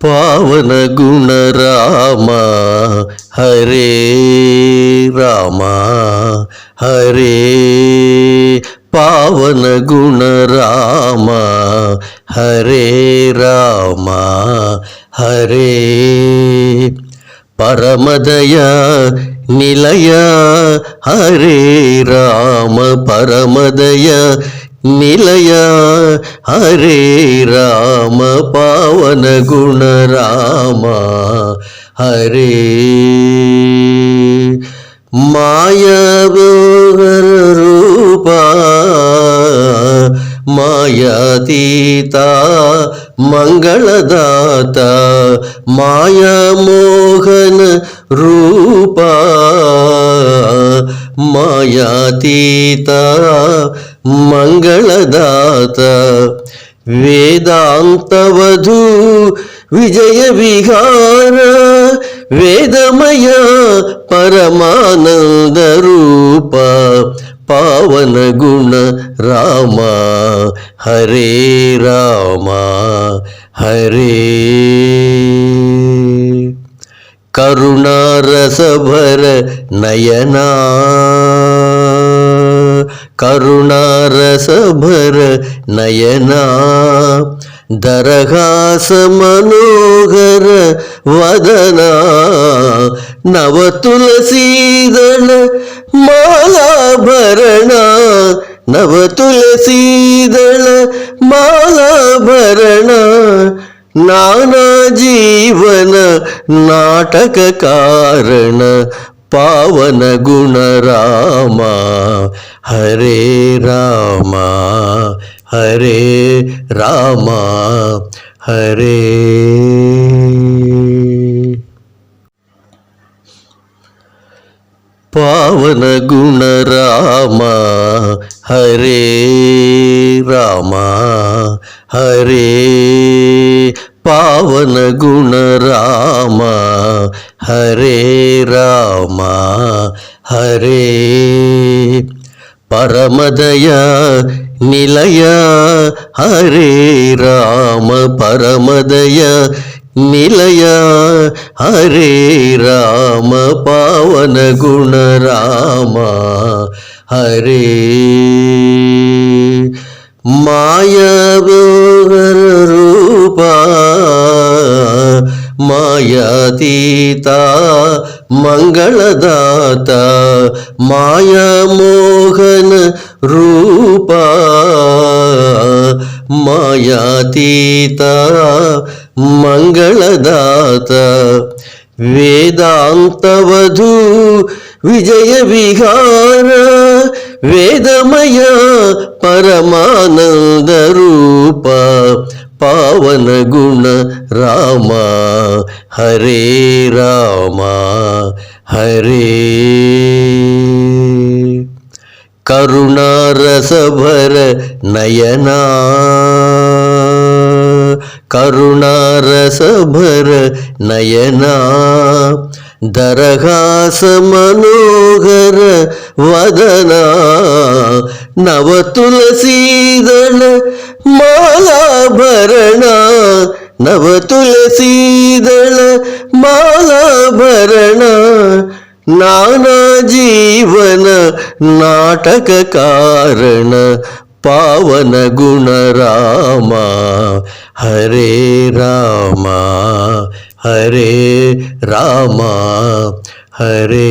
పావన గుణ రామ హరే రామ హరే పావన గుణ రామ హరే రామ హరే పరమదయ నిలయ హరే రామ పరమదయ నిలయ హరే రామ పవన గుణ రామ హరే. మాయవర రూప మాయాతీత మంగళదాత మాయామోహన రూపా మాయాతీత మంగళదాత వేదాంతవధూ విజయ విహార వేదమయ పరమానంద రూప పావన గుణ రామ. హరే రామ హరే. కరుణారసభర నయనా కరుణారసభర నయనా దరహాస మనోహర వదనా నవ తులసీదళ మాలాభరణ నవ తులసీదళ మాలాభరణ నానా జీవన నాటక కారణ పావన గుణ రామ హరే రామ హరే రామ హరే. పావన గుణ రామ హరే రామ హరే. పావన గుణ రామ హరే రామ హరే పరమదయ నిలయ హరే రామ పరమదయ నిలయ హరే రామ పావన గుణ రామ హరే మాయవర మాయాతీత మంగళదాత మాయామోహన రూప మాయాతీత మంగళదాత వేదాంతవధూ విజయ విహార వేదమయ పరమానంద రూప పావన గుణ రామ హరే రామ హరే. కరుణారసభర నయనా కరుణారసభర నయనా. దరహాస మనోహర వదనా నవ తులసీదళ మాలాభరణ నవ తులసీదళ మాలాభరణ నానా జీవన నాటక కారణ పావన గుణ రామ హరే రామ హరే రామ హరే